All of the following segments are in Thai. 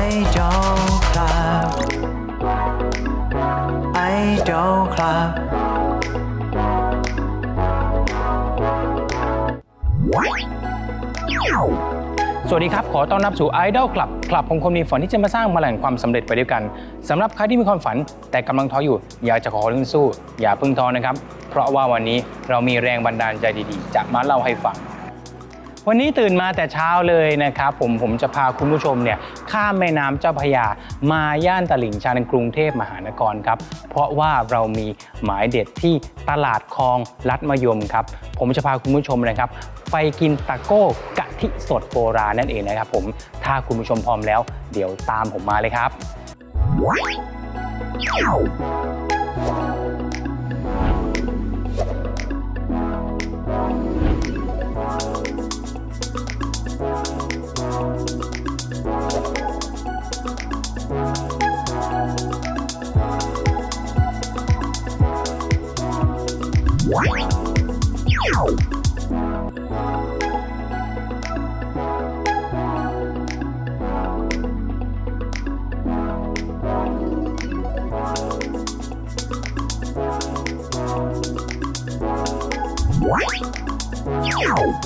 ไอดอลครับไอดอลครับสวัสดีครับ ขอต้อนรับสู่ Idol Club คลับของคนมีฝันที่จะมาสร้างมาแหล่งความสำเร็จไปด้วยกันสำหรับใครที่มีความฝันแต่กำลังท้ออยู่ อยากจะขอเรื่องสู้ อย่าพิ่งท้อนะครับ เพราะว่าวันนี้เรามีแรงบันดาลใจดีๆ จะมาเล่าให้ฟัง วันนี้ตื่นมาแต่เช้าเลยนะครับผมผมจะพาคุณผู้ชมเนี่ยข้ามแม่น้ำเจ้าพระยามาย่านตลิ่งชันกรุงเทพมหานครครับเพราะว่าเรามีหมายเด็ดที่ตลาดคลองลัดมยมครับผมจะพาคุณผู้ชมนะครับ ไปกินตะโก้กะทิสดโบราณนั่นเองนะครับผมถ้าคุณผู้ชมพร้อมแล้ว เดี๋ยวตามผมมาเลยครับ Wow.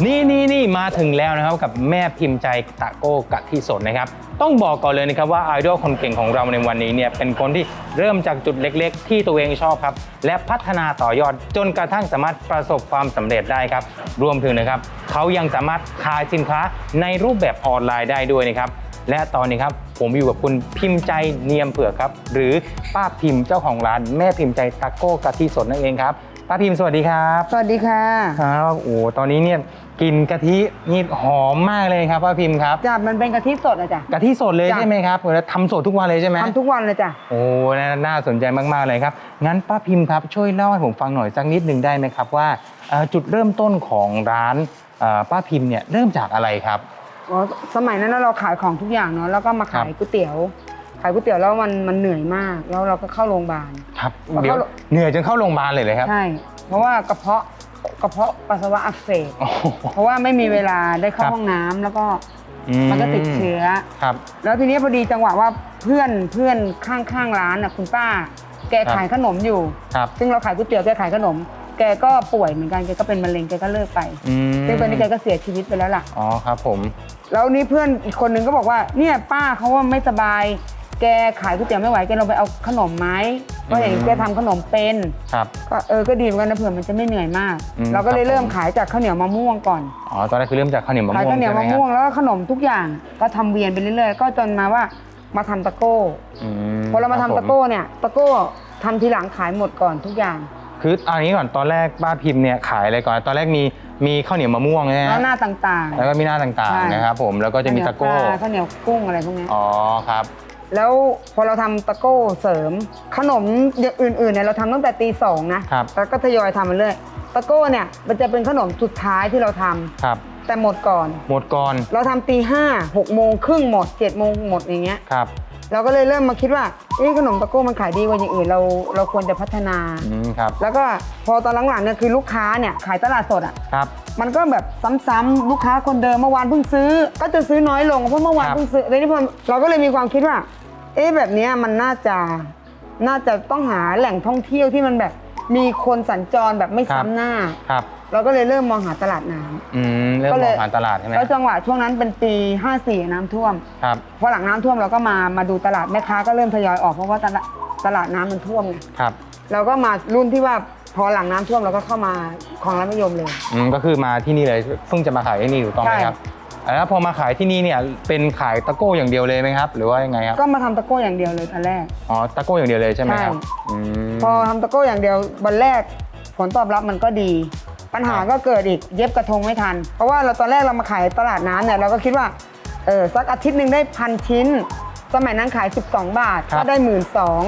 นี่นี่นี่มาถึงแล้วนะครับกับแม่พิมพ์ใจตะโก้กะทิสดนะครับ ต้องบอกก่อนเลยนะครับว่าไอดอลคนเก่งของเราในวันนี้เนี่ยเป็นคนที่เริ่มจากจุดเล็กๆ ที่ตัวเองชอบครับ และพัฒนาต่อยอดจนกระทั่งสามารถประสบความสำเร็จได้ครับ รวมถึงนะครับเขายังสามารถขายสินค้าในรูปแบบออนไลน์ได้ด้วยนะครับและตอนนี้ครับผมอยู่กับคุณพิมพ์ใจเนียมเผือกครับ หรือป้าพิมพ์เจ้าของร้านแม่พิมพ์ใจตะโก้กะทิสดนั่นเองครับ ป้าพิมพ์สวัสดีครับสวัสดีค่ะครับโอ้ตอนนี้เนี่ยกลินกะทินี่หอมมากเลยครับป้าพิมพ์ครับจ้ะมันเป็นกะทิสดอะจ้ะกะทิสดเลยจ้ะใช่ไหมครับแล้วทำสดทุกวันเลยใช่ไหมทำทุกวันเลยจ้ะโอ้น่าน่าสนใจมากๆเลยครับงั้นป้าพิมพ์ครับช่วยเล่าให้ผมฟังหน่อยสักนิดหนึ่งได้ไหมครับว่าเอ่อจุดเริ่มต้นของร้านเอ่อป้าพิมพ์เนี่ยเริ่มจากอะไรครับอ๋อสมัยนั้นเราขายของทุกอย่างเนาะแล้วก็มาขายครับก๋วยเตี๋ยว ขายก๋วยเตี๋ยวแล้วมันมันเหนื่อยมาก แล้วเราก็เข้าโรงพยาบาล ครับแล้วเดี๋ยวเข้าเหนื่อยจนเข้าโรงพยาบาลเลยเลยครับ ใช่ เพราะว่ากระเพาะกระเพาะปัสสาวะอักเสบโอ้โห เพราะว่าไม่มีเวลาได้เข้าครับห้องน้ำแล้วก็อืมันก็ติดเชื้อ ครับ แล้วทีนี้พอดีจังหวะว่าเพื่อนเพื่อนข้างข้างๆร้านน่ะคุณป้า แกครับ ขายขนมอยู่ ครับซึ่งเราขายก๋วยเตี๋ยวแกขายขนม แกก็ป่วยเหมือนกันแกก็เป็นมะเร็งแกก็เลิกไป อืมซึ่งตอนนี้แกก็เสียชีวิตไปแล้วล่ะ อ๋อครับผม แล้วนี่เพื่อนอีกคนนึงก็บอกว่าเนี่ยป้าเขาว่าไม่สบาย แกขายก๋วยเตี๋ยวไม่ไหวแกลองไปเอาขนมไหมเพราะเห็นอืมแกทำขนมเป็นครับ ก็เออก็ดีเหมือนกันนะเผื่อมันจะไม่เหนื่อยมาก อืม เราก็เลยครับเริ่มผมขายจากข้าวเหนียวมะม่วงก่อน อ๋อตอนแรกคือเริ่มจากข้าวเหนียวมะขายม่วงข้าวเหนียวใช่ไหมมะครัม่วบงแล้วก็ขนมทุกอย่างก็ทำเวียนไปเรื่อยๆ ก็จนมาว่ามาทำตะโก้อืพอเรามาทำคบผตะโก้เนี่ยตะโก้ทำทีหลังขายหมดก่อนทุกอย่างคือเอาอย่างนี้ก่อนตอนแรกป้าพิมพ์เนี่ยขายอะไรก่อน ตอนแรกมีมีข้าวเหนียวมะม่วงใช่ไหมแล้วหน้าต่างๆแล้วก็มีหน้าต่างใช่ ๆนะครับผมแล้วก็จะมีตะโก้ข้าวเหนียวปลาข้าวเหนียวกุ้งอะไรพวกเนี้ยอ๋อครับ แล้วพอเราทำตะโก้เสริม ขนมอย่างอื่นๆเนี่ยเราทำตั้งแต่ตีสองนะครับแล้วก็ทยอยทำมาเรื่อยตะโก้เนี่ยมันจะเป็นขนมสุดท้ายที่เราทำครับ แต่หมดก่อน หมดก่อน เราทำตีห้าหกโมงครึ่งหมดเจ็ดโมงหมดอย่างเงี้ยครับเราก็เลยเริ่มมาคิดว่าเอ๊ะขนมตะโก้มันขายดีกว่าอย่างอื่นเราเราควรจะพัฒนาอืมครับแล้วก็พอตอนหลังๆเนี่ยคือลูกค้าเนี่ยขายตลาดสดอะครับมันก็แบบซ้ำๆลูกค้าคนเดิมเมื่อวานเพิ่งซื้อ ก็จะซื้อน้อยลงเพราะเมื่อวานครับเพิ่งซื้อเลยนี่พอเราก็เลยมีความคิดว่า เอ๊ะแบบเนี้ยมันน่าจะน่าจะต้องหาแหล่งท่องเที่ยวที่มันแบบมีคนสัญจรแบบไม่ซ้ำหน้า ครับเราก็เลยเริ่มมองหาตลาดน้ำ อืมเริ่มก็มเลอยงหาตลาดใช่ไหมแล้วจังหวะช่วงนั้นเป็นปี 54 น้ำท่วม ครับพอหลังน้ำท่วมเราก็มามาดูตลาดแม่ค้าก็เริ่มทยอยออกเพราะว่าตลาดตลาดน้ำมันท่วมไงครับเราก็มารุ่นที่ว่าพอหลังน้ำท่วมเราก็เข้ามาของร้านนิยมเลย อืมก็คือมาที่นี่เลยเพิ่งจะมาขายที่นี่ถูกต้องไหมครับ แล้วพอมาขายที่นี่เนี่ยเป็นขายตะโก้อย่างเดียวเลยไหมครับ หรือว่ายังไงครับก็มาทำตะโก้อย่างเดียวเลยตอนแรก อ๋อตะโก้อย่างเดียวเลยใช่ไหมครับใช่อืม พอทำตะโก้อย่างเดียววันแรกผลตอบรับมันก็ดี ปัญหาก็เกิดอีกเย็บกระทงไม่ทัน เพราะว่าเราตอนแรกเรามาขายตลาดน้ำเนี่ยเราก็คิดว่าเออสักอาทิตย์หนึ่งได้พันชิ้น สมัยนั้นขาย 12 บาท ครับก็ได้หมื่นสอง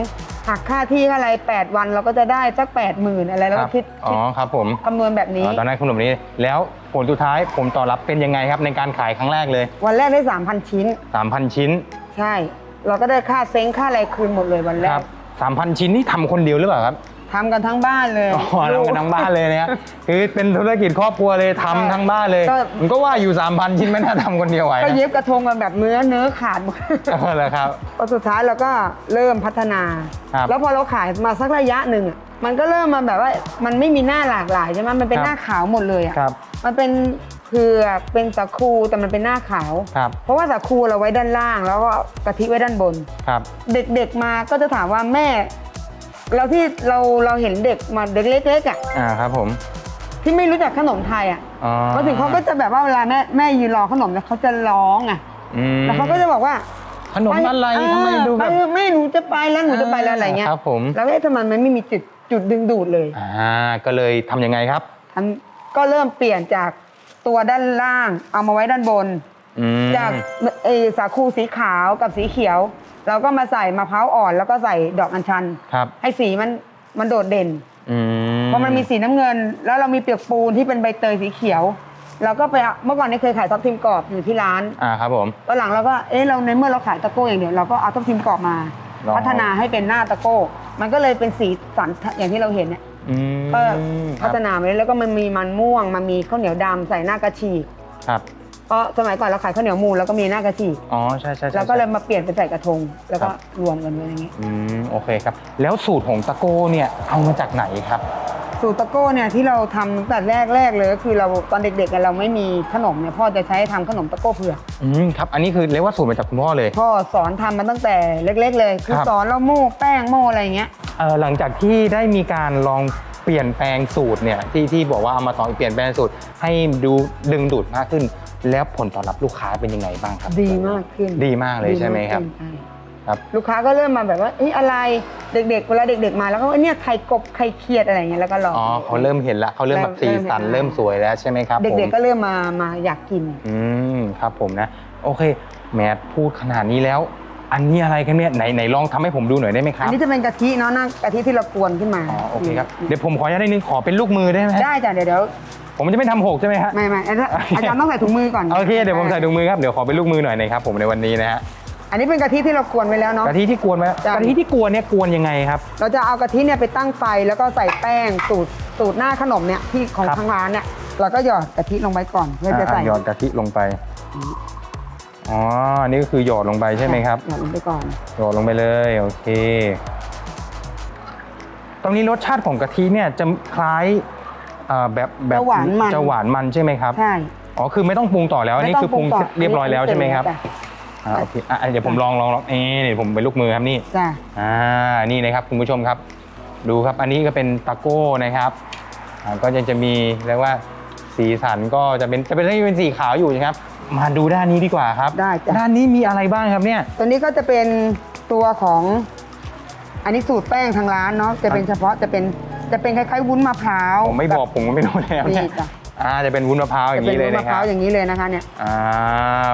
หักค่าที่อะไร 8 วันเราก็จะได้สัก8 0,000อะไรแล้วคก็รับคิดอ๋อคิดครับผม คำนวณแบบนี้ อ๋อตอนนั้นคุณหนุ่มนี้แล้วผลสุดท้ายผมตอบรับเป็นยังไงครับในการขายครั้งแรกเลย วันแรกได้ 3,000 ชิ้น 3,000 ชิ้นใช่ เราก็ได้ค่าเซ้งค่าอะไรคืนหมดเลยวันแรคกรับ3,000 ชิ้นนี่ทำคนเดียวหรือเปล่าครับ ทำกันทั้งบ้านเลยอ๋อทำกันทั้งบ้านเลยนะครับคือเป็นธุรกิจครอบครัวเลยทำทั้งบ้านเลยก็มันก็ว่าอยู่3,000ชิ้นไม่น่าทำคนเดียวไหวก็นะเย็บกระทงกันแบบเนื้อเนื้อขาดหมดเอาละครับพอสุดท้ายเราก็เริ่มพัฒนาครับแล้วพอเราขายมาสักระยะหนึ่งอะมันก็เริ่มมาแบบว่ามันไม่มีหน้าหลากหลายใช่ไหมมันเป็นครับหน้าขาวหมดเลยอะครับมันเป็นเผือกเป็นสาคูแต่มันเป็นหน้าขาวครับเพราะว่าสาคูเราไว้ด้านล่าง แล้วก็กะทิไว้ด้านบนครับเด็กๆมาก็จะถามว่าแม่ เราที่เราเราเห็นเด็กมาเด็กเล็กๆอะอ่าครับผมที่ไม่รู้จักขนมไทยอะอ๋อมาถึงเขาก็จะแบบว่าเวลาแม่แม่ยืนรอขนมแล้วเขาจะร้องอะอืมแล้วเขาก็จะบอกว่าขนมอะไรทำไมดูแบบเออไม่หนูจะไปแล้วหนูจะไปแล้วอะไรเงี้ยครับผม แล้วเอ๊ะทำไมมันไม่มีจุดจุดดึงดูดเลยอ่าก็เลยทำยังไงครับ ทำก็เริ่มเปลี่ยนจากตัวด้านล่างเอามาไว้ด้านบน อืมจากเออสาคูสีขาวกับสีเขียว เราก็มาใส่มะพร้าวอ่อน แล้วก็ใส่ดอกอัญชัน ครับให้สีมันมันโดดเด่นอืมเพราะมันมีสีน้ำเงิน แล้วเรามีเปียกปูนที่เป็นใบเตยสีเขียวเราก็ไปเอาเมื่อก่อนนี้เคยขายทับทิมกรอบอยู่ที่ร้านอ่าครับผม ตอนหลังเราก็เอ๊ะเราในเมื่อเราขายตะโก้อย่างเดียวเราก็เอาทับทิมกรอบมา ลอง พัฒนาให้เป็นหน้าตะโก้ มันก็เลยเป็นสีสันอย่างที่เราเห็นเนี่ย อืมก็คพัรับฒนาไปเรื่อยแล้วก็มันมีมันม่วง มันมีข้าวเหนียวดำใส่หน้ากระฉีก ครับ เพราะสมัยก่อนเราขายข้าวเหนียวมูนแล้วก็มีหน้ากระฉีกอ๋อใช่ใช่ใช่แล้วก็เลยมาเปลี่ยนเป็นใส่กระทง แล้วก็ครับรวมกันไว้อย่างนี้ อืมโอเคครับ แล้วสูตรของตะโก้เนี่ยเอามาจากไหนครับ สูตรตะโก้เนี่ยที่เราทำตั้งแต่แรกๆเลยก็คือเราตอนเด็กๆอะเราไม่มีขนมเนี่ยพ่อจะใช้ทำขนมตะโก้เผือกอืมครับอันนี้คือเรียกว่าสูตรมาจากคุณพ่อเลย พ่อสอนทำมาตั้งแต่เล็ก ๆ เลย คือครับ สอนเราโม่แป้งโม่อะไรอย่างเงี้ย เอ่อหลังจากที่ได้มีการลองเปลี่ยนแปลงสูตรเนี่ยที่ที่บอกว่าเอามาต่อเปลี่ยนแปลงสูตรให้ดูดึงดูดมากขึ้น แล้วผลตอบรับลูกค้าเป็นยังไงบ้างครับ ดีมากขึ้นดีมากเลยใช่ไหมครับ ดีากขึ้นใช่ครับ ลูกค้าก็เริ่มมาแบบว่าเอ้ยอะไรเด็กๆเวลาเด็ก ๆ มาแล้วก็ว่าเนี่ยไข่กบไข่เคียดอะไรอย่างเงี้ยแล้วก็ลอง อ๋อเขาเริ่มเห็นละเขาเริ่มแบบสีสันเริ่เริ่มมเห็นสวยแล้วใช่ไหมครับเด็กผมๆก็เริ่มมามาอยากกิน อืมครับผมนะ โอเค แมทพูดขนาดนี้แล้ว อันนี้อะไรกันเนี่ยไหนไหนลองทำให้ผมดูหน่อยได้ไหมคอัรันบนี้จะเป็นกะทิเนาะนะกะทิที่เรากวนขึ้นมาอ๋อโอเคครับเดี๋ยวผมขออนุญาตนิดนึงขอเป็นลูกมือได้ไหมได้จ้ะเดี๋ยวเดี๋ยว ผมจะไม่ทำหกใช่ไหมฮะ ไม่ไม่อาจารย์อาจารย์ต้องใส่ถุงมือก่อนโอเคเดี๋ยวผมใส่ถุงมือครับ เดี๋ยวขอเป็นลูกมือหน่อยนะครับผมในวันนี้นะฮะ อันนี้เป็นกะทิที่เรากวนไว้แล้วเนาะ กะทิที่กวนไว้จ้ะกะทิที่กวนเนี่ยกวนยังไงครับ เราจะเอากะทิเนี่ยไปตั้งไฟแล้วก็ใส่แป้งสูตรสูตรหน้าขนมเนี่ยที่ของครับทางร้านเนี่ยเราก็หยอดกะทิลงไปก่อนเพื่อจะใส่อ่าหยอดกะทิลงไป อ๋ออันนี่ก็คือหยอดลงไปใช่ไหมครับ หยอดลงไปก่อน หยอดลงไปเลย โอเคตรงนี้รสชาติของกะทิเนี่ยจะคล้ายเอ่อแบบแบบจะหวานมัน จะหวานมันใช่ไหมครับ ใช่อ๋อ คือไม่ต้องปรุงต่อแล้วอันนี้คือปรุงต่เรียบร้อยแล้วใช่ไหมครับจ้ะอ่าโอเคอะเดี๋ยวผมลองลองลองเอ๊ะเดี๋ยวผมเป็นลูกมือครับนี่ จ้ะ อ่า นี่นะครับคุณผู้ชมครับ ดูครับ อันนี้ก็เป็นตะโก้นะครับอ่าก็ยังจะมีเรียกว่าสีสันก็จะเป็นจะเป็นเป็นสีขาวอยู่นะครับ มาดูด้านนี้ดีกว่าครับ ได้จ้ะ ด้านนี้มีอะไรบ้างครับเนี่ย ตัวนี้ก็จะเป็นตัวของ อันนี้สูตรแป้งทางร้านเนาะจะเป็นเฉพาะจะเป็น จะเป็นคล้ายๆวุ้นมะพร้าวผมไม่บอกผมก็ไม่รู้แล้วเนี่ยนี่จ้ะอ่าจะเป็นวุ้นมะพร้าวอจะย่างเป็นนี้เลยวุ้นนะมะคพรัร้าบวอย่างนี้เลยนะคะเนี่ย อ่า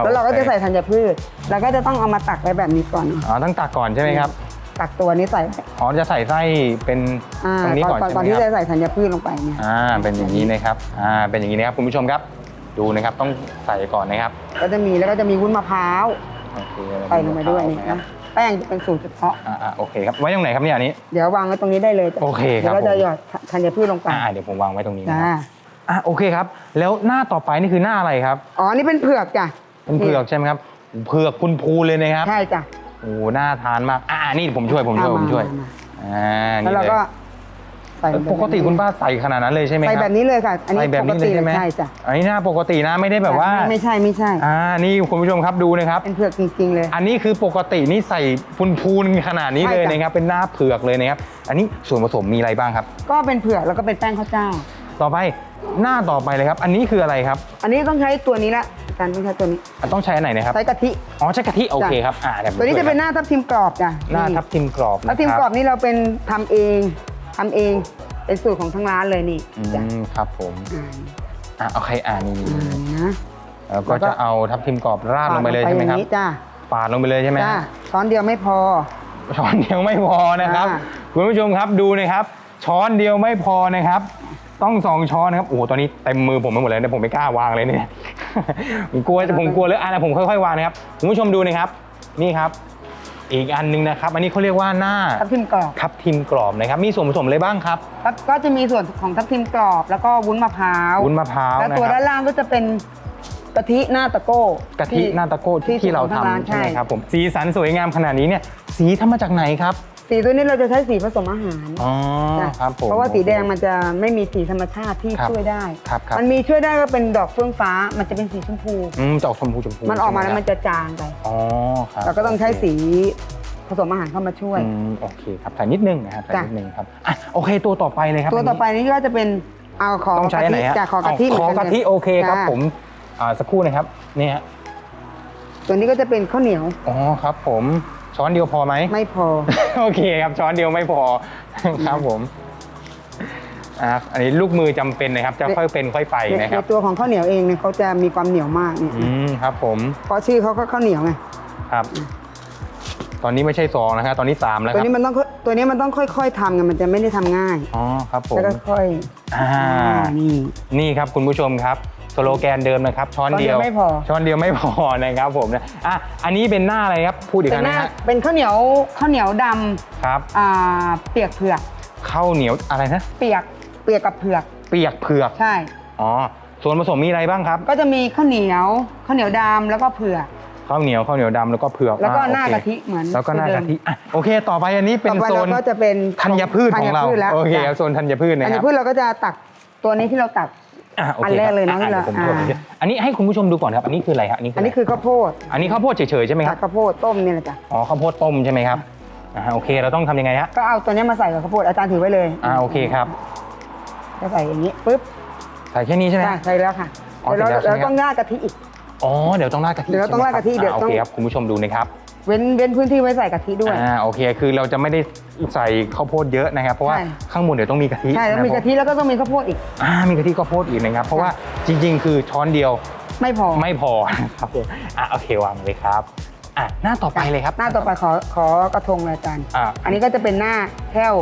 แล้วเราก็จะโอคใส่ธัญพืช แล้วก็จะต้องเอามาตักไว้แบบนี้ก่อนเนอะอ๋อต้องตักก่อนใช่ไหมครับตักตัวนี้ใส่อ๋อจะใส่ไส้เป็นอ่าตรงนี้ก่อนก่อนใช่ก่อนไหมที่คจะรับใส่ธัญพืชลงไปเนี่ย อ่าเป็นอย่างนี้นะครับอ่าเป็นอย่างนี้นะครับคุณผู้ชมครับ ดูนะครับต้องใส่ก่อนนะครับก็จะมีแล้วก็จะมีวุ้นมะพร้าว โอเคใส่ลงไปด้วยนี่ครับนะ แป้งจะเป็นสูตรเฉพาะ อ่าอ่าโอเคครับไว้ตรงไหนครับเนี่ยอันนี้ เดี๋ยววางไว้ตรงนี้ได้เลยจ้ะโอเคครับเดี๋ยวเราจะผมหยอดธัญพืชลงไปอ่าเดี๋ยวผมวางไว้ตรงนี้นะจ้าครับอะโอเคครับ แล้วหน้าต่อไปนี่คือหน้าอะไรครับอ๋อนี่เป็นเผือกจ้ะเป็นเผือกใช่ไหมครับเผือกคุณพูนเลยนะครับใช่จ้ะโอ้น่าทานมากอ่านี่ผมช่วยผมช่วยเอาผมช่วยมาอ่าแล้วนี่เราเลยก็ ใส่ลงไปปกติคุณป้าใส่ขนาดนั้นเลยใช่ไหมคใส่รับแบบนี้เลยค่ะ อันนี้ใส่แบบปกนี้เลติยใช่ไหมใช่จ้ะอันนี้หน้าปกตินะไม่ได้แบบว่าไม่ไม่ใช่ไม่ใช่อ่านี่คุณผู้ชมครับดูนะครับเป็นเผือกจริงๆเลย อันนี้คือปกตินี่ใส่พูนพูนๆขนาดนี้เลยใช่จ้ะนะครับเป็นหน้าเผือกเลยนะครับอันนี้ส่วนผสมมีอะไรบ้างครับ ก็เป็นเผือกแล้วก็เป็นแป้งข้าวเจ้า ต่อไปหน้าต่อไปเลยครับ อันนี้คืออะไรครับ อันนี้ต้องใช้ตัวนี้ละจารย์ต้องใช้ตัวนี้อะต้องใช้อันไหนนะครับ ใช้กะทิ อ๋อ ใช้กะทิ โอเคครับ อ่าเดี๋ยผมตัวนี้จะเป็นหช่วยน้าทับทิมกรอบจ้ะ หน้าทับทิมกรอบ ทับทิมนะคกรอบนี่เราเป็นทำเอง ทำเองเป็นสูตรของทางร้านเลยนี่อืจ้ะมครับผมอ่าอะโอเคอ่านี่อ่านะแล้วก็ จะเอาทับทิมกรอบราดลงไปเลยใช่ไหมครับ ปาดลงปอย่างนี้จ้าปาดลงไปเลยใช่ไหมจ้าฮะ ช้อนเดียวไม่พอ ช้อนเดียวไม่พอนะครับอ่า คุณผู้ชมครับดูนะครับ ช้อนเดียวไม่พอนะครับ ต้องสองช้อนนะครับโอ้โหตอนนี้เต็มมือผมไปหมดเลยนะผมไม่กล้าวางเลยเนี่ย ผมกลัวผมกลัวเลยอะนะผมค่อยๆวางนะครับคุณผู้ชมดูนะครับ นี่ครับ อีกอันหนึงนะครับอันนี้เขาเรียกว่าหน้าทับทิมกรอบทับทิมกรอบนะครับมีส่วนผสมอะไรบ้างครับ แล้วก็จะมีส่วนของทับทิมกรอบ แล้วก็วุ้นมะพร้าววุ้นมะพร้าวแล้วนะตัวครัด้านบล่างก็จะเป็นกะทิหน้าตะโก้กะทิหน้าตะโก้ที่ที่เราสูตของงทำใช่ไหมครับผมสีสันสวยงามขนาดนี้เนี่ยสีทำมาจากไหนครับ สีตัวนี้เราจะใช้สีผสมอาหารอ๋อจ้ะครับผมเพราะว่าสีแดงมันจะไม่มีสีธรรมชาติที่ครับ ช่วยได้ ครับครับมันมีช่วยได้ก็เป็นดอกเฟื่องฟ้า มันจะเป็นสีชมพู อืมจะออกชมพูชมพูมันออกมาแล้วใช่ไหมันจะจางไป อ๋อครับเราก็ต้องใช้สีผสมอาหารเข้ามาช่วย อืมโอเคครับใส่นิดนึงนะครับใส่จ้ะ นิดนึงครับอะโอเคตัวต่อไปเลยครับตัวต่อไปนี้ก็จะเป็นเอาขอต้องใช้กะอันไหนทิฮะจากขอกะทิเาขอกะทิหมืนนโอเคครับจ้ะ ผมอ่าสักครู่นะครับนี่ฮะตัวนี้ก็จะเป็นข้าวเหนียว อ๋อครับผม ช้อนเดียวพอไหม ไม่พอ โอเคครับช้อนเดียวไม่พอครับผมอะอันนี้ลูกมือจำเป็นนะครับ จะค่อยเป็นค่อยไปในนะคในรับ ตัวของข้าวเหนียวเองเนี่ยเขาจะมีความเหนียวมากเนี่ยอืมครับผมเพราะชื่อเขาก็ข้าวเหนียวไงครับ ตอนนี้ไม่ใช่สองนะครับตอนนี้สามแล้วคตัวรับนี้มันต้องตัวนี้มันต้องค่อยๆทำไงมันจะไม่ได้ทำง่ายอ๋อครับผมแล้วก็ค่อยอ่านี่ นี่ครับคุณผู้ชมครับส โลแกนเดิมนะครับช้อนเดียวช้อนเดียวไม่พอ ช้อนเดียวไม่พอนะครับผมนะอะอันนี้เป็นหน้าอะไรครับพูดอีกคเป็นรั้งหน้านะฮะเป็นข้าวเหนียวข้าวเหนียวดครับำอ่าเปียกเผือกข้าวเหนียวอะไรนะเปียกเปียกกับเผือกเปียกเผือกใช่ อ๋อส่วนผสมมีอะไรบ้างครับก็จะมีข้าวเหนียวข้าวเหนียวดำแล้วก็เผือกข้าวเหนียวข้าวเหนียวดำแล้วก็เผือกแล้วก็อ่หน้าโอเคกะทิเหมือนแล้วก็หน้ากะทิเดิมอะโอเค ต่อไปอันนี้เป็นต่อไปโซเรานก็จะเป็นธัญพืชของเราธัญพืชแล้วโอเคจ้ะครับโซนธัญพืชนะอันคนี้รับ พืชเราก็จะตักตัวนี้ที่เราตัก อะโออัเคนแรกเลยนะครับที่เราอะผมโทษอ่าทีอันนี้ให้คุณผู้ชมดูก่อนครับ อันนี้คืออะไรครับอันนี้อันนี้คือข้าวโพดอันนี้ข้าวโพดเฉยๆใช่ไหมครับข้าวโพดต้มนี่แหละจ้ะอ๋อข้าวโพดต้มใช่ไหมครับอ่าโอเคเราต้องทำยังไงฮะก็เอาตัวนี้มาใส่กับข้าวโพดอาจารย์ถือไว้เลยอ่าโอเคครับก็ใส่อย่างนี้ปุ๊บใส่แค่นี้ใช่ไหม จ้ะใส่แล้วค่ะอ๋อเดี๋ยวเราเสร็จแล้วใช่ไหม เราต้องราดกะทิอีก อ๋อเดี๋ยวต้องราดกะทิเดี๋ยวเราต้องราดกะทิใช่ไหมเดี๋ยวอ่าต้โออง เคครับคุณผู้ชมดูนะครับ เว้นเว้นพื้นที่ไว้ใส่กะทิด้วย อ่าโอเค คือเราจะไม่ได้ใส่ข้าวโพดเยอะนะครับ เพราะว่าใช่ ข้างบนเดี๋ยวต้องมีกะทิใช่แล้วมีนกะทิแล้วก็ต้องมีข้าวโพดอีก อ่ามีกะทิข้าวโพดอีกนะครับ เพราะว่าจริง ๆ คือช้อนเดียวไม่พอไม่พอนะครับผมอะโอเควางเลยครับอะหน้าต่อไปเลยครับหน้าต่อไปขอขอกระทงเลยอาจารย์ อ่า อันนี้ก็จะเป็นหน้าแค่ว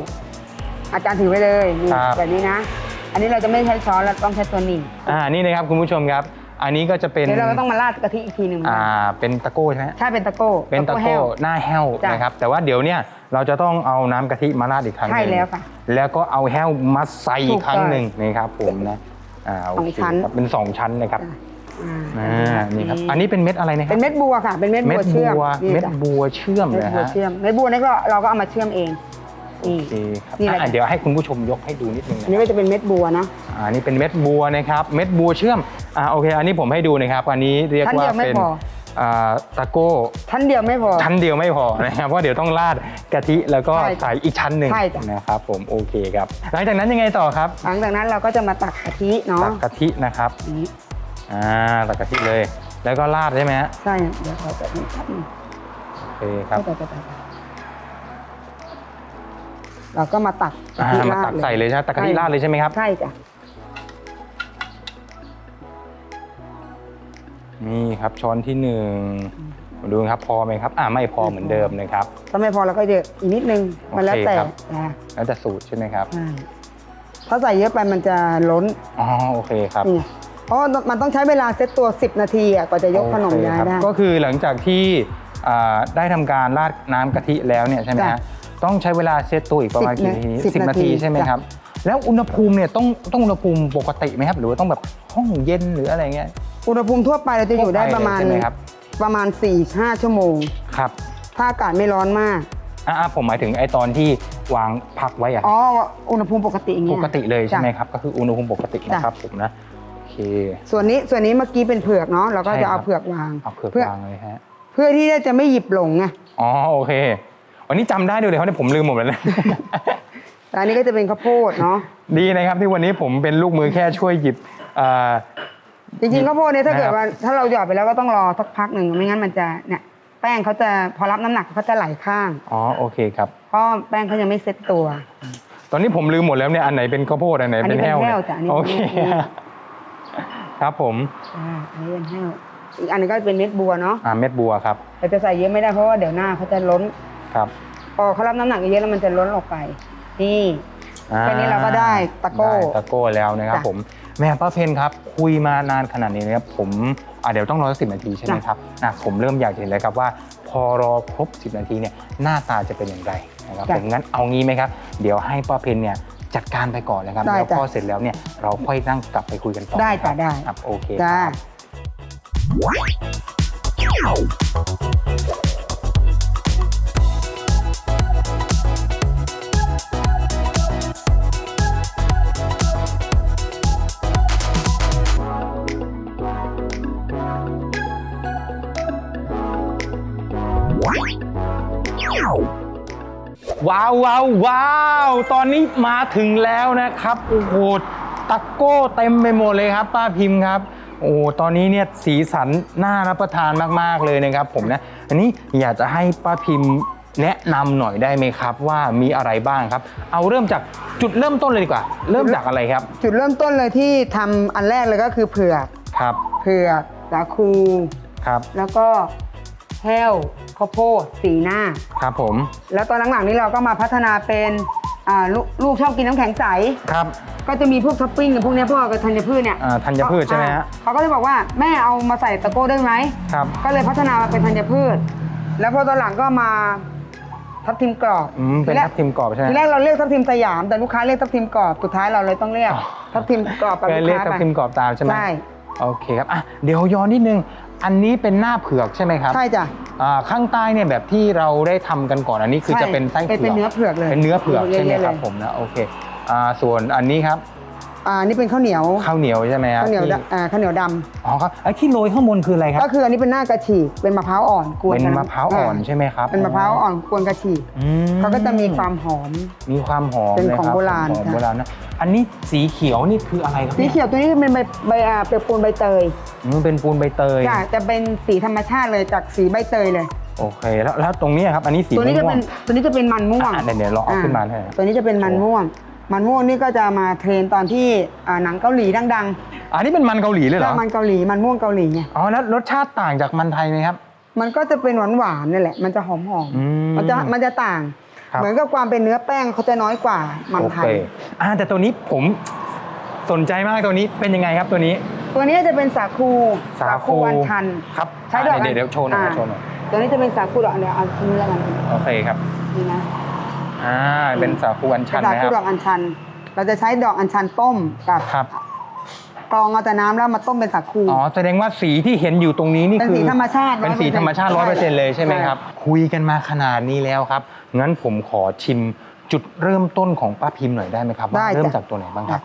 อาจารย์ถือไว้เลยนี่ครับ แบบนี้นะ อันนี้เราจะไม่ใช้ช้อนเราต้องใช้ตัวนี้อ่านี่นะครับคุณผู้ชมครับ อันนี้ก็จะเป็นเดี๋ยวเราก็ต้องมาราดกะทิอีกทีหนึ่งอ่าเป็นตะโก้ใช่ไหมใช่เป็นตะโก้เป็นตะแห้โก้วหน้าแห้วจ้ะนะครับ แต่ว่าเดี๋ยวเนี่ยเราจะต้องเอาน้ำกะทิมาราดอีกครั้งหใช่นึ่งแล้วค่ะแล้วก็เอาแห้วมาใส่อีถูกกครั้งต้องหนึ่งนะครับผมนะอ่าโอสองเคชั้นครับเป็นสองชั้นนะครับอ่าอ่านี่ครับอันนี้เป็นเม็ดอะไรนะครัเป็นเม็ดบัวค่ะเป็นเม็ดเม็บัดวเชื่อมบัวนี่เม็ดจ้ะบัวเชื่อมเม็ดนะบัวฮะเชื่อมเม็ดบัวนี่ก็เราก็เอามาเชื่อมเอง นี่ โอเคครับนี่แหละ อะเดี๋ยวให้คุณผู้ชมยกให้ดูนิดนึงอันะนนี้ก็จะเป็นเม็ดบัวเนาะอ่านี่เป็นเม็ดบัวนะครับ เม็ดบัวเชื่อมอ่าโอเค อันนี้ผมให้ดูนะครับ อันนี้เรียกชั้นเดีว่ายวไม่เป็นพอ อ่าตะโก้ชั้นเดียวไม่พอ ชั้นเดียวไม่พอนะครับ เพราะเดี๋ยวต้องราดกะทิแล้วก็ใช่ใส่อีกชั้นหนึ่งใช่จ้ะ นะครับผมโอเคครับ หลังจากนั้นยังไงต่อครับหลังจากนั้นเราก็จะมาตักกะทิเนาะตักกะทินะครับอย่างนี้อ่าตักกะทิเลย แล้วก็ราดใช่ไหมฮะใช่เดี๋ยวขอแบบนี้ครับนึงโอเคครับ ไปไปไปไป เราก็มาตักกะอ่าทิมาราตัดกใส่เลยใช่ไหมตักกะทิราดเลยใช่ไหมครับ ใช่จ้ะนี่ครับช้อนที่หนึ่งมาดูครับพอไหมครับ อ่าไม่พอเหมือนเดิมนะครับ ถ้าไม่พอเราก็เดี๋ยวอีกนิดนึงมันแล้วโอเคแต่ครับนะแล้วแต่สูตรใช่ไหมครับใช่ถ้าใส่เยอะไปมันจะล้นอ๋อโอเคครับนี่ไงเพราะมันต้องใช้เวลาเซตตัว 10 นาทีอะกว่าจะยกขนมโอเคย้ายครับได้ ก็คือหลังจากที่อ่าได้ทำการราดน้ำกะทิแล้วเนี่ยใช่ไหมจ้ะฮะ ต้องใช้เวลาเซตตัวอีกประมาณสิบกี่นาทีสิบสิบนาทีนาทีใช่ไหมจ้ะ ครับ แล้วอุณหภูมิเนี่ยต้องต้องอุณหภูมิปกติไหมครับ หรือว่าต้องแบบห้องเย็นหรืออะไรเงี้ยอุณหภูมิทั่วไปเราจะอยู่ได้ประมาณ ทั่วไปเลยใช่ไหมครับประมาณ 4-5 ชั่วโมง ครับถ้าอากาศไม่ร้อนมาก อ่าผมหมายถึงไอ้ตอนที่วางพักไว้อะ อ๋อ อุณหภูมิปกติอย่างปเงี้ย กติเลยใช่ไหมจ้ะครับ ก็คืออุณหภูมิปกตินะครับผมนะโอเค ส่วนนี้ส่วนนี้เมื่อกี้เป็นเผือกเนาะเราก็ใช่จะเอาครับ เผือกวางเอาเผือกพื่วางเลยฮะเพื่อที่จะไม่หยิบหลงไงอ๋อโอเค วันนี้จำได้ด้วยเลยเพราะเนี่ยผมลืมหมดแล้วนะ แต่อันนี้ก็จะเป็นข้าวโพดเนาะ ดีนะครับที่วันนี้ผมเป็นลูกมือแค่ช่วยหยิบเอ่อ จริงๆข้าวโพดเนี่ยถ้าเกิดว่าถ้าเราหยอดไปแล้วก็ต้องรอสักพักหนึ่งไม่งั้นมันจะเนี่ยแป้งเขาจะพอรับน้ำหนักเขาจะไหลข้าง อ๋อโอเคครับ เพราะแป้งเขายังไม่เซ็ตตัว ตอนนี้ผมลืมหมดแล้วเนี่ยอันไหนเป็นข้าวโพดอันไหนอันนี้เป็นแห้วเป็นแห้เนี่วยจ้ะอันนี้โอเคเป็นแห้ว ครับผมอ่าอันนี้เป็นแห้วอีกอันหนึงก็เป็นเม็ดบัวเนาะอ่าเม็ดบัวครับ แต่จะใส่เยอะไม่ได้เพราะว่าเดี๋ยวหน้าเขาจะล้น ครับพอเขารับน้ำหนักเยอะแล้วมันจะล้นออกไป นี่อ่าแค่นี้เราก็ได้ตะโก้ได้ตะโก้แล้วนะครับจ้ะ ผมแม่ป้าเพนครับ คุยมานานขนาดนี้นะครับผมอ่าเดี๋ยวต้องรอสิบนาทีใช่ไหมจ้ะครับนะผมเริ่มอยากจะเห็นแล้วครับว่า พอรอครบ 10 นาทีเนี่ยหน้าตาจะเป็นอย่างไรนะครับผมงั้นเอางี้ไหมครับ เดี๋ยวให้ป้าเพนเนี่ยจัดการไปก่อนนะครับได้แล้วจ้ะพอเสร็จแล้วเนี่ยเราค่อยนั่งกลับไปคุยกันต่อได้นครัจ้ะบได้ ครับโอเค จ้า ว้าวว้าวว้าวตอนนี้มาถึงแล้วนะครับโอ้โหตะโก้เต็มไปหมดเลยครับ ป้าพิมพ์ครับ โอ้ตอนนี้เนี่ยสีสันน่ารับประทานมากๆเลยนะครับ ผมนะอันนี้อยากจะให้ป้าพิมพ์แนะนำหน่อยได้ไหมครับ ว่ามีอะไรบ้างครับ เอาเริ่มจากจุดเริ่มต้นเลยดีกว่า เริ่มจากอะไรครับจุดเริ่มต้นเลยที่ทำอันแรกเลยก็คือเผือก ครับเผือกสาคู ครับ แล้วก็ แห้วข้าวโพดสีหน้า ครับผม แล้วตอนหลังๆนี้เราก็มาพัฒนาเป็นอ่าลูกลูกชอบกินน้ำแข็งใส ครับ ก็จะมีพวกท็อปปิ้งกับพวกเนี้ยพวกธัญพืชเนี่ยอ่าธัญพืชใช่ไหมฮะอ่าเขาก็เลยบอกว่าแม่เอามาใส่ตะโก้ได้ไหม ครับ ก็เลยพัฒนามาเป็นธัญพืช แล้วพอตอนหลังก็มาทับทิมกรอบอืมเป็นทีแรกทับทิมกรอบใช่ไหม ทีแรกเราเรียกทับทิมสยาม แต่ลูกค้าเรียกทับทิมกรอบ สุดท้ายเราเลยต้องเรียกอ๋อทับทิมกรอบกับก็ลูกเรียกค้าทับไปทิมกรอบตามใช่ไหมใช่ โอเคครับอะเดี๋ยวย้อนนิดนึง อันนี้เป็นหน้าเผือกใช่ไหมครับใช่จ้ะอ่าข้างใต้เนี่ยแบบที่เราได้ทำกันก่อนอันนี้คือใช่จะเป็นไส้เผือกเป็นเนื้อเผือกเลยเป็นเนื้อเผือกใช่ไหมเยอะๆครับเลยผมนะโอเคอ่าส่วนอันนี้ครับ อ่านี่เป็นข้าวเหนียวข้าวเหนียวใช่ไหมครับข้าวเหนียวที่ดำอ่าข้าวเหนียวดำอ๋อครับไอ้ที่โรยข้างบนคืออะไรครับ ก็คืออันนี้เป็นหน้ากระฉีกเป็นมะพร้าวอ่อนกวนเป็นกัมะพร้าวอ่อนใช่ไหมครับเป็นมะพร้าวอ่อนกวนกระฉีกอืมเขาก็จะมีความหอม มีความหอมเป็นของะคโบราณของค่ะโบราณนะอันนี้สีเขียวนี่คืออะไรครับสีเขียวตัวนี้เป็นใบใบอ่าเปลือกปูนใบเตยอืมเป็นปูนใบเตยค่ะจะเป็นสีธรรมชาติเลยจากสีใบเตยเลยโอเคแล้วแล้วตรงนี้ครับอันนี้สีตัวนี้จะม่วเป็งนตัวนี้จะเป็นมันม่วงอะเดี๋ยวเดี๋ยวเราเอาขึ้นมาให้ตัวนี้จะเป็นมันม่วง มันม่วงนี่ก็จะมาเทรนตอนที่อ่าหนังเกาหลีดังอันนี้เป็นมันเกาหลีเลยๆเหรแล้อวมันเกาหลีมันม่วงเกาหลีไงอ๋อ แล้วรสชาติต่างจากมันไทยไหมครับ มันก็จะเป็นหวานหวานๆนี่แหละ มันจะหอมหอมอืมมันจะมันจะต่าง ครับ เหมือนกับความเป็นเนื้อแป้งเขาจะน้อยกว่ามันไทโอยเค อ่าแต่ตัวนี้ผมสนใจมากตัวนี้เป็นยังไงครับตัวนี้ตัวนี้จะเป็นสาคูสาคูอัญชัน ครับใช้ดอกอะเดี๋ยวเดี๋ยวโชว์หน่อยอ่า โชว์หน่อยตัวนี้จะเป็นสาคูดอกเดี๋ยวเอาชิ้นนี้แล้วกันโอเคครับนี่นะ อ่าเป็นสาคูอัญชันสานะคคูรับ ดอกอัญชัน เราจะใช้ดอกอัญชันต้มกับครับ กรองเอาแต่น้ำแล้วมาต้มเป็นสาคู อ๋อแสดงว่าสีที่เห็นอยู่ตรงนี้นี่เป็นคือสีธรรมชาติเป็นสี100%ธรรมชาติร้อยเปอร์เซ็นต์เลยใช่ไหมใช่ครับ คุยกันมาขนาดนี้แล้วครับงั้นผมขอชิมจุดเริ่มต้นของป้าพิมพ์หน่อยได้ไหมครับว่าได้เริ่มจ้ะจากตัวไหนบ้างครับ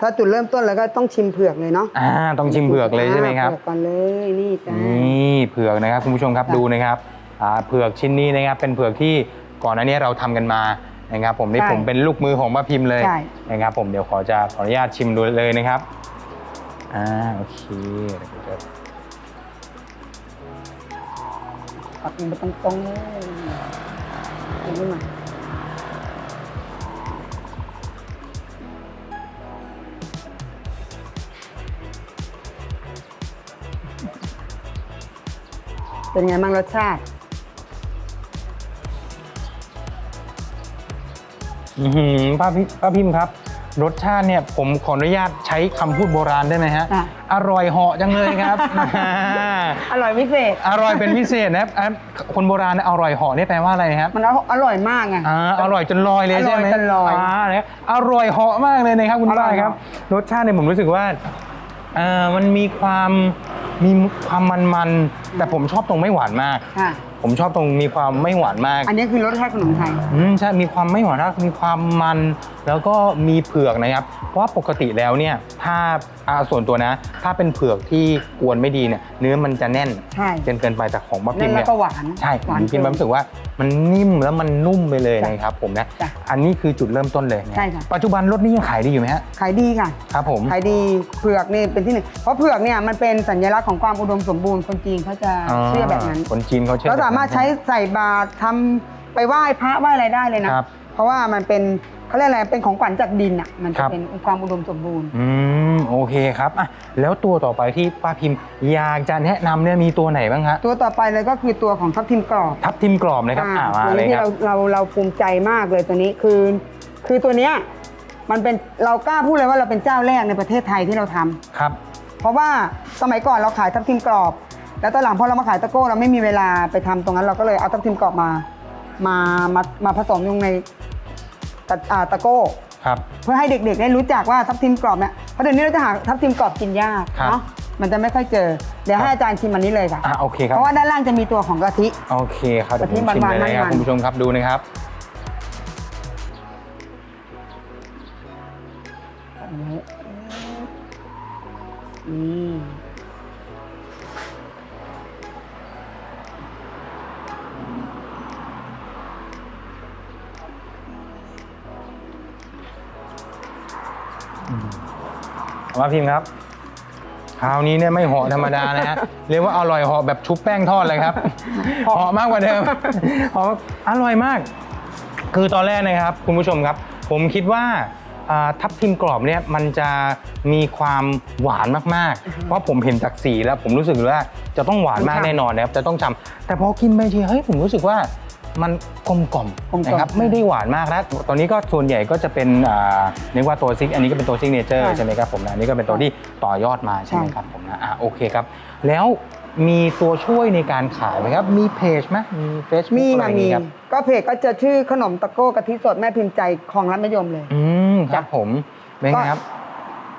ถ้าจุดเริ่มต้นแล้วก็ต้องชิมเผือกเลยเนาะอ่าต้องชิมเผือกเลยใช่ไหมครับ เผือกก่อนเลยนี่จ้านี่เผือกนะครับคุณผู้ชมครับจ้ะ ดูนะครับอ่าเผือกชิ้นนี้นะครับเป็นเผือกที่ ก่อนหน้านี้เราทำกันมานะครับผมนี่ใช่ผมเป็นลูกมือของป้าพิมพ์เลยใช่นะครับผมเดี๋ยวขอจะขออนุญาตชิมดูเลยนะครับอ่าโอเคเดี๋ยวผมจะปักลงไปตรงๆเลยเอาขึ้นมาเป็นไงบ้างรสชาติ อื้อหือป้าพิป้าพิมพ์ครับ รสชาติเนี่ยผมขออนุญาตใช้คำพูดโบราณได้ไหมฮะจ้ะอร่อยเหาะจังเลยครับ อร่อยพิเศษ อร่อยเป็นพิเศษนะครับอะคนโบราณเนี่ยอร่อยเหาะนี่แปลว่าอะไรครับมันอร่อยมากไง อ่าอร่อยจนลอยเลยใช่ไหมอร่อยจนลอยอ่าเนี่ยอร่อยเหาะมากเลยนะครับคุณอร่ป้าอยครับเหาะรสชาติเนี่ยผมรู้สึกว่าอ่ามันมีความมีความมันๆแต่ผมชอบตรงไม่หวานมาก ค่ะ ผมชอบตรงมีความไม่หวานมาก อันนี้คือรสชาติขนมไทย อืมใช่มีความไม่หวานมากมีความมัน แล้วก็มีเผือกนะครับ เพราะว่าปกติแล้วเนี่ยถ้าอ่าส่วนตัวนะ ถ้าเป็นเผือกที่กวนไม่ดีเนี่ยเนื้อมันจะแน่นใช่จนเกินไปแต่ของป้าพิแน่มนแล้เนี่วยก็หวานใช่หวานผมกินเกิมันรู้สึกว่ามันนิ่มแล้วมันนุ่มไปเลยจ้ะนะครับผมนะจ้ะอันนี้คือจุดเริ่มต้นเลยเนี่ยใช่ค่ะปัจจุบันรถนี้ยังขายดีอยู่ไหมฮะขายดีค่ะครับผมขายดีเผือกนี่เป็นที่หนึ่งเพราะเผือกเนี่ยมันเป็นสัญลักษณ์ของความอุดมสมบูรณ์คนจีนเขาจะเชื่อแบบนั้นคนจีนเขาเชื่อเราสามารถใช้ใส่บาตรทำไปไหว้พระไหว้อะไรได้เลยนะครับเพราะว่ามันเป็นเขาเรียกอะไรเป็นของขวัญจากดินอะมันครัจะบ เป็นความอุดมสมบูรณ์ อืมโอเคครับอะแล้วตัวต่อไปที่ป้าพิมพ์อยากจะแนะนำเนี่ยมีตัวไหนบ้างฮะตัวต่อไปเลยก็คือตัวของทับทิมกรอบทับทิมกรอบนะครับอ่ามาตัวเลยนี้ที่ครับ เราเราเราภูมิใจมากเลยตัวนี้คือ คือตัวเนี้ยมันเป็นเรากล้าพูดเลยว่าเราเป็นเจ้าแรกในประเทศไทยที่เราทำ ครับ เพราะว่าสมัยก่อนเราขายทับทิมกรอบ แล้วตอนหลังพอเรามาขายตะโก้เราไม่มีเวลาไปทำตรงนั้นเราก็เลยเอาทับทิมกรอบมา มา มามาผสมลงใน ตะอ่าตะโก้ ครับ เพื่อให้เด็กๆได้รู้จักว่าทับทิมกรอบเนี่ยเพราะเดี๋ยวนี้เราจะหาทับทิมกรอบกินยากครับเนาะมันจะไม่ค่อยเจอ เดี๋ยวให้อาจารย์ชิมอันนี้เลยค่ะอะโอเคครับ เพราะว่าด้านล่างจะมีตัวของกะทิ โอเคครับเดี๋ยวผมกะทิชิมเลยบานๆนะครับมันๆ คุณผู้ชมครับดูนะครับ อืม มาพิมพ์ครับ คราวนี้เนี่ยไม่เหาะธรรมดานะฮะ เรียกว่าอร่อยเหาะแบบชุบแป้งทอดเลยครับเหาะมากกว่าเดิมเหาะอร่อยมาก คือตอนแรกนะครับ คุณผู้ชมครับ ผมคิดว่าอ่าทับทิมกรอบเนี่ยมันจะมีความหวานมากๆ เพราะผมเห็นจากสีแล้วผมรู้สึกว่าจะต้องหวานมากค่ะแน่นอนนะครับจะต้องจำแต่พอกินไปทีเฮ้ยผมรู้สึกว่า มันกลมกล่อมกลมกล่อมนะครับไม่ได้หวานมากนะตอนนี้ก็ส่วนใหญ่ก็จะเป็นอ่าเรียกว่าตัวซิกอันนี้ก็เป็นตัวซิกเนเจอร์ค่ะ ใช่ไหมครับผมนะอันนี้ก็เป็นตัวที่ต่อยอดมาใช่ไหมใช่ครับผมนะอะโอเคครับ แล้วมีตัวช่วยในการขายไหมครับ มีเพจไหมมีเฟซบุ๊มีกอะไรค่ะอย่างมี นี้ครับก็เพจก็จะชื่อขนมตะโก้กะทิสดแม่พิมพ์ใจของรับนิยมเลย อืมครับผมเป็นไงครับ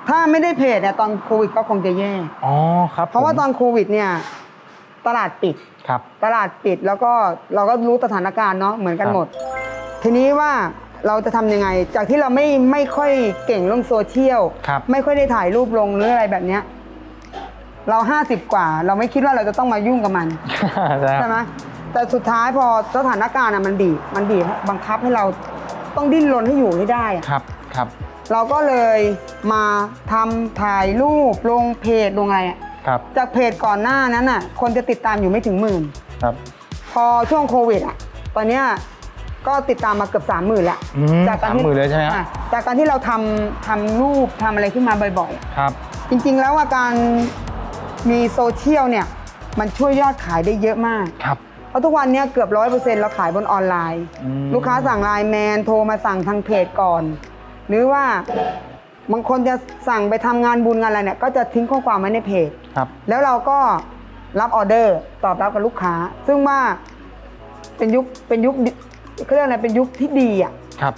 ถ้าไม่ได้เพจเนี่ยตอนโควิดก็คงจะแย่ อ๋อครับเพราะว่าผมตอนโควิดเนี่ย ตลาดปิด ครับ ตลาดปิดแล้วก็เราก็รู้สถานการณ์เนาะเหมือนกันครับหมด ทีนี้ว่าเราจะทำยังไง จากที่เราไม่ไม่ค่อยเก่งเรื่องโซเชียลครับ ไม่ค่อยได้ถ่ายรูปลงหรืออะไรแบบเนี้ยเราห้าสิบกว่า เราไม่คิดว่าเราจะต้องมายุ่งกับมัน ใช่คใช่รับ ไหมแต่สุดท้ายพอสถานการณ์อะมันบีบมันบีบบังคับให้เราต้องดิ้นรนให้อยู่ให้ได้อะครับ ครับ เราก็เลยมาทำถ่ายรูปลงเพจลงอะไรอะ ครับจากเพจก่อนหน้านั้นน่ะ คนจะติดตามอยู่ไม่ถึงหมื่นครับ พอช่วงโควิดอะตอนเนี้ยก็ติดตามมาเกือบสามหมื่นละอืมสามหมื่นเลยใช่ไหมครับอะจากการที่เราทำทำรูปทำอะไรขึ้นมาบ่อยครับๆจริงๆแล้วว่าการมีโซเชียลเนี่ยมันช่วยยอดขายได้เยอะมาก ครับ เพราะทุกวันเนี้ยเกือบร้อยเปอร์เซ็นต์เราขายบนออนไลน์ อืม ลูกค้าสั่งไลน์แมนโทรมาสั่งทางเพจก่อน หรือว่า บางคนจะสั่งไปทำงานบุญงานอะไรเนี่ยก็จะทิ้งข้อความไว้ในเพจ ครับ แล้วเราก็รับออเดอร์ตอบรับกับลูกค้า ซึ่งว่าเป็นยุคเป็นยุคดิเขาเรียกอะไรเป็นยุคที่ดีอะครับ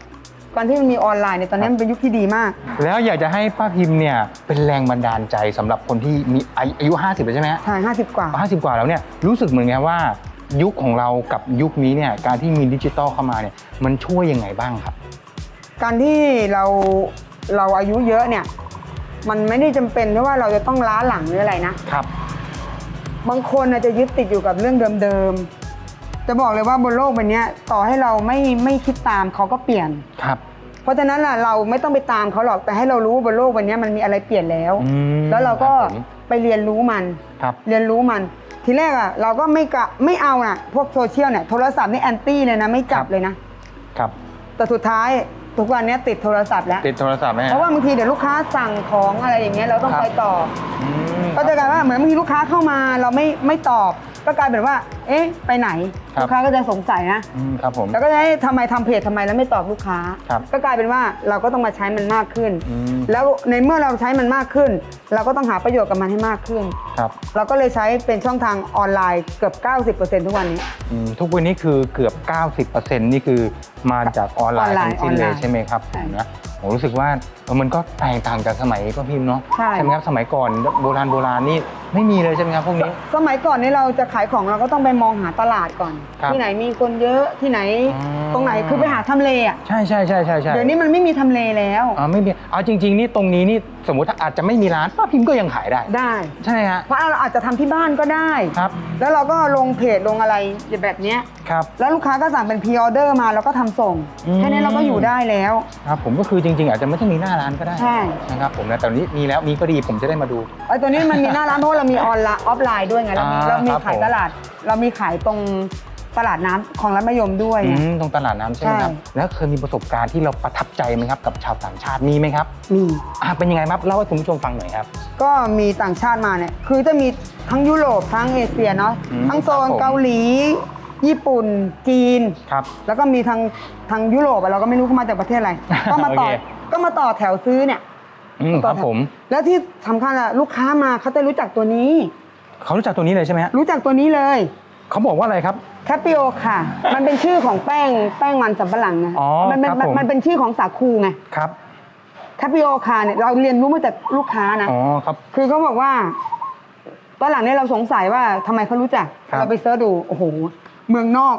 การที่มันมีออนไลน์เนี่ยตอนนี้มันเป็นยุคที่ดีมาก แล้วอยากจะให้ป้าพิมพ์เนี่ยเป็นแรงบันดาลใจสำหรับคนที่มีอายุอายุ50แล้วใช่ไหมฮะ ใช่ห้าสิบกว่า ห้าสิบกว่าแล้วเนี่ยรู้สึกเหมือนไงว่า ยุคของเรากับยุคนี้เนี่ยการที่มีดิจิตอลเข้ามาเนี่ยมันช่วยยังไงบ้างครับ การที่เรา เราอายุเยอะเนี่ย มันไม่ได้จำเป็นที่ว่าเราจะต้องล้าหลังหรืออะไรนะ ครับ บางคนอาจจะยึดติดอยู่กับเรื่องเดิมๆ จะบอกเลยว่าบนโลกใบเนี้ยต่อให้เราไม่ไม่คิดตามเขาก็เปลี่ยน ครับ เพราะฉะนั้นล่ะเราไม่ต้องไปตามเขาหรอกแต่ให้เรารู้ว่าบนโลกใบเนี้ยมันมีอะไรเปลี่ยนแล้ว อืมแล้วเราก็ครับผม ไปเรียนรู้มัน ครับ เรียนรู้มัน ทีแรกอะเราก็ไม่กะไม่เอาน่ะ พวกโซเชียลเนี่ยโทรศัพท์นี่แอนตี้เลยนะ ไม่จับเลยนะ ครับ แต่สุดท้าย ทุกวันเนี้ยติดโทรศัพท์แล้ว ติดโทรศัพท์ไหมฮเพราะว่าบางทีเดี๋ยวลูกค้าสั่งของอะไรอย่างเงี้ยเราต้องครับคอยตอบอืมก็จะกลายว่าเหมือนบางทีลูกค้าเข้ามาเราไม่ไม่ตอบ ก็กลายเป็นว่า เอ๊ะ ไปไหน ครับ ลูกค้าก็จะสงสัยนะ อืมครับผม แล้วก็จะให้ทำไมทำเพจทำไมแล้วไม่ตอบลูกค้า ครับก็กลายเป็นว่าเราก็ต้องมาใช้มันมากขึ้น อืม แล้วในเมื่อเราใช้มันมากขึ้น เราก็ต้องหาประโยชน์กับมันให้มากขึ้น ครับเราก็เลยใช้เป็นช่องทางออนไลน์เกือบ 90%ทุกวันนี้ อืมทุกวันนี้คือเกือบ 90%นี่คือมาจากออนไลน์ออนไลน์ทั้งสิ้นเลออยนไลน์ใช่ไหมครับใช่นะผมรู้สึกว่าเออมันก็แตกต่างจากสมัยก็พิมพ์เนาะใช่ ไหมครับสมัยก่อนโบราณโบราณนี่ไม่มีเลยใช่ไหมครับพวกนี้ สมัยก่อนนี่เราจะขายของเราก็ต้องไปมองหาตลาดก่อน ครับที่ไหนมีคนเยอะที่ไหน อืม ตรงไหนคือไปหาทำเลอะใช่ใช่ใช่ใช่ใช่เดี๋ยวนี้มันไม่มีทำเลแล้วอ๋อไม่มีเอาจริง ๆ นี่ตรงนี้นี่สมมติถ้าอาจจะไม่มีร้านป้าพิมพ์ก็ยังขายได้ ได้ ใช่ฮะ เพราะเราอาจจะทำที่บ้านก็ได้ ครับ แล้วเราก็ลงเพจลงอะไรแบบเนี้ย ครับ แล้วลูกค้าก็สั่งเป็นพรีออเดอร์มาแล้วก็ทำส่งอืม แค่นี้เราก็อยู่ได้แล้ว ครับผมก็คือจริง ๆ อาจจะไม่ต้องมีหน้าร้านก็ได้ใช่ นะครับผมนะแต่วันนี้มีแล้วมีก็ดีผมจะได้มาดู ไอ้ตัวนี้มันมีหน้าร้านเพราะว่าเรามีออนไลน์ออฟไลน์ด้วยไงเรามีอ่าเรามีครับขายผม ตลาด เรามีขายตรง ตลาดน้ำของร้านมะยมด้วยอืไงมตรงตลาดน้ำใช่ไหมครับ ใช่ แล้วเคยมีประสบการณ์ที่เราประทับใจไหมครับกับชาวต่างชาติมีไหมครับมี อ่าเป็นยังไงครับเล่าให้คุณผู้ชมฟังหน่อยครับ ก็มีต่างชาติมาเนี่ยคือจะมีทั้งยุโรปทั้งเอเชียเนาะอืมทั้งโซนครับผม เกาหลี ญี่ปุ่น จีน ครับ แล้วก็มีทางทางยุโรปอะเราก็ไม่รู้เขามาจากประเทศอะไร ก็มาต่อโอเค ก็มาต่อแถวซื้อเนี่ยอืมครับผม แล้วที่สำคัญอะลูกค้ามาเขาจะรู้จักตัวนี้ เขารู้จักตัวนี้เลยใช่ไหมฮะรู้จักตัวนี้เลย เขาบอกว่าอะไรครับ แคปปิโอค่ะ มันเป็นชื่อของแป้งแป้งมันสำปะหลังไงอ๋อมันเป็นครับมันผม มันเป็นชื่อของสาคูไงครับ แคปปิโอค่ะเนี่ยเราเรียนรู้มาจากลูกค้านะ อ๋อครับ คือเขาบอกว่า ตอนหลังเนี่ยเราสงสัยว่าทำไมเขารู้จัก ครับเราไปเสิร์ชดู โอ้โห เมืองนอก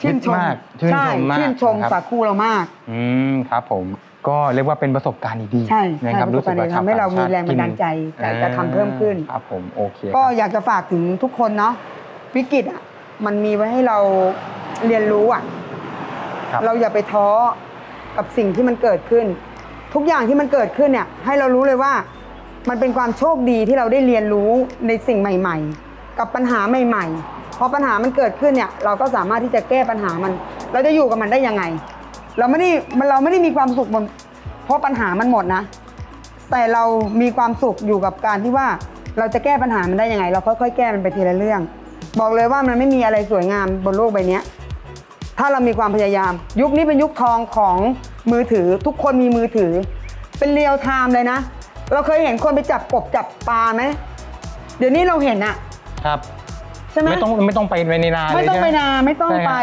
ชื่นชมมากชื่นชมใช่มากชื่นชมนะครับ สาคูเรามาก อืมครับผมก็เรียกว่าเป็นประสบการณ์ดีใช่ๆนะครับใช่รู้สึกว่าประสบการณ์ทำให้เรามีแรงบันดาลใจชาวต่างชาติจะทำเพิ่มขึ้น ครับผมโอเคก็ครับอยากจะฝากถึงทุกคนเนาะวิกฤตอะ มันมีไว้ให้เราเรียนรู้อะครับ เราอย่าไปท้อกับสิ่งที่มันเกิดขึ้น ทุกอย่างที่มันเกิดขึ้นเนี่ย ให้เรารู้เลยว่า มันเป็นความโชคดีที่เราได้เรียนรู้ในสิ่งใหม่ ๆ กับปัญหาใหม่ๆพอปัญหามันเกิดขึ้นเนี่ย เราก็สามารถที่จะแก้ปัญหามัน เราจะอยู่กับมันได้ยังไง เราไม่ได้มันเราไม่ได้มีความสุขบนเพราะปัญหามันหมดนะ แต่เรามีความสุขอยู่กับการที่ว่าเราจะแก้ปัญหามันได้ยังไง เราค่อยๆแก้มันไปทีละเรื่อง บอกเลยว่ามันไม่มีอะไรสวยงามบนโลกใบเนี้ยถ้าเรามีความพยายาม ยุคนี้เป็นยุคทองของมือถือทุกคนมีมือถือ เป็นเรียลไทม์เลยนะ เราเคยเห็นคนไปจับกบจับปลาไหมเดี๋ยวนี้เราเห็นอะครับใช่ไหมไม่ต้องไม่ต้องไปในนาเลยไม่ต้องไปใช่หนาไม่ต้องใช่ครับไป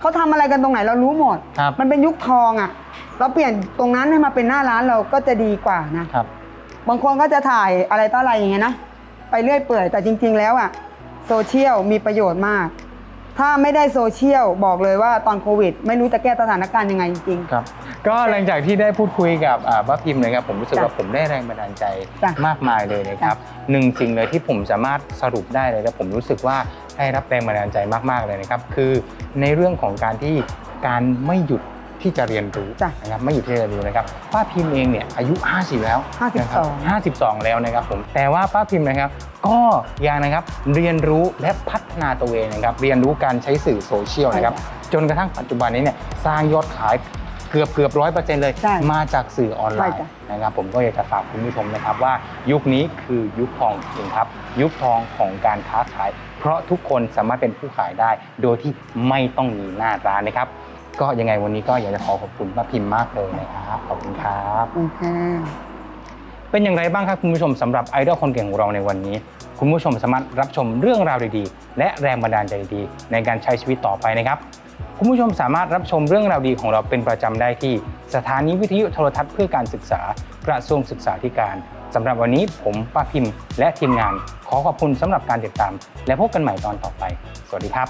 เขาทำอะไรกันตรงไหนเรารู้หมดครับมันเป็นยุคทองอะเราเปลี่ยนตรงนั้นให้มาเป็นหน้าร้านเราก็จะดีกว่านะครับ บางคนก็จะถ่ายอะไรต่ออะไรอย่างเงี้ยนะไปเรื่อยเปื่อยแต่จริง ๆ แล้วอะ โซเชียลมีประโยชน์มาก ถ้าไม่ได้โซเชียลบอกเลยว่าตอนโควิด ไม่รู้จะแก้สถานการณ์ยังไงจริง ครับ ก็หลังจากที่ได้พูดคุยกับอ่าป้าพิมพ์นะครับผมรู้สึกจ้ะว่าผมได้แรงบันดาลใจจ้ะมากมายเลยนะครับหนึ่งสิ่งเลยที่ผมสามารถสรุปได้เลยและผมรู้สึกว่าได้รับแรงบันดาลใจมากๆเลยนะครับคือในเรื่องของการที่การไม่หยุด ที่จะเรียนรู้จ้ะ นะครับไม่หยุดที่จะเรียนรู้นะครับป้าพิมพ์เองเนี่ยอายุ 50 แล้ว 52 นะครับ52 แล้วนะครับผมแต่ว่าป้าพิมพ์นะครับ ก็ยังนะครับเรียนรู้และพัฒนาตัวเองนะครับ เรียนรู้การใช้สื่อโซเชียลนะครับ จนกระทั่งปัจจุบันนี้เนี่ยสร้างยอดขายเกือบเกือบร้อยเปอร์เซ็นต์เลย ใช่มาจากสื่อออนไลใช่น์จ้ะ นะครับ ผมก็อยากจะฝากคุณผู้ชมนะครับว่ายุคนี้คือยุคทองจริงครับ ยุคทองของการค้าขาย เพราะทุกคนสามารถเป็นผู้ขายได้ โดยที่ไม่ต้องมีหน้าร้านนะครับ ก็ยังไงวันนี้ก็อยากจะขอขอบคุณป้าพิมพ์มากเลยนะครับขอบคุณครับโอเคเป็นอย่างไรบ้างครับคุณผู้ชมสำหรับไอดอลคนเก่งของเราในวันนี้ คุณผู้ชมสามารถรับชมเรื่องราวดีๆ และแรงบันดาลใจดีๆในการใช้ชีวิตต่อไปนะครับ คุณผู้ชมสามารถรับชมเรื่องราวดีของเราเป็นประจำได้ที่ สถานีวิทยุโทรทัศน์เพื่อการศึกษากระทรวงศึกษาธิการสำหรับวันนี้ผมป้าพิมพ์ และทีมงาน ขอขอบคุณสำหรับการติดตาม และพบกันใหม่ตอนต่อไป สวัสดีครับ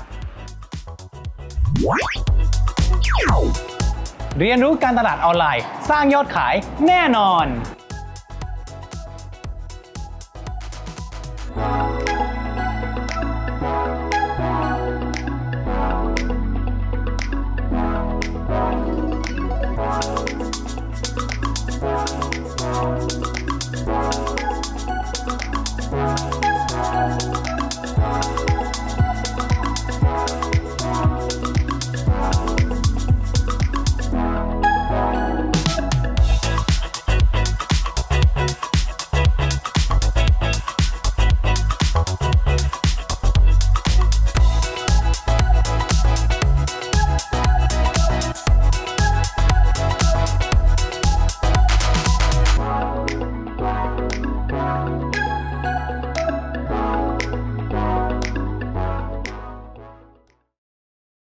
เรียนรู้การตลาดออนไลน์ สร้างยอดขายแน่นอน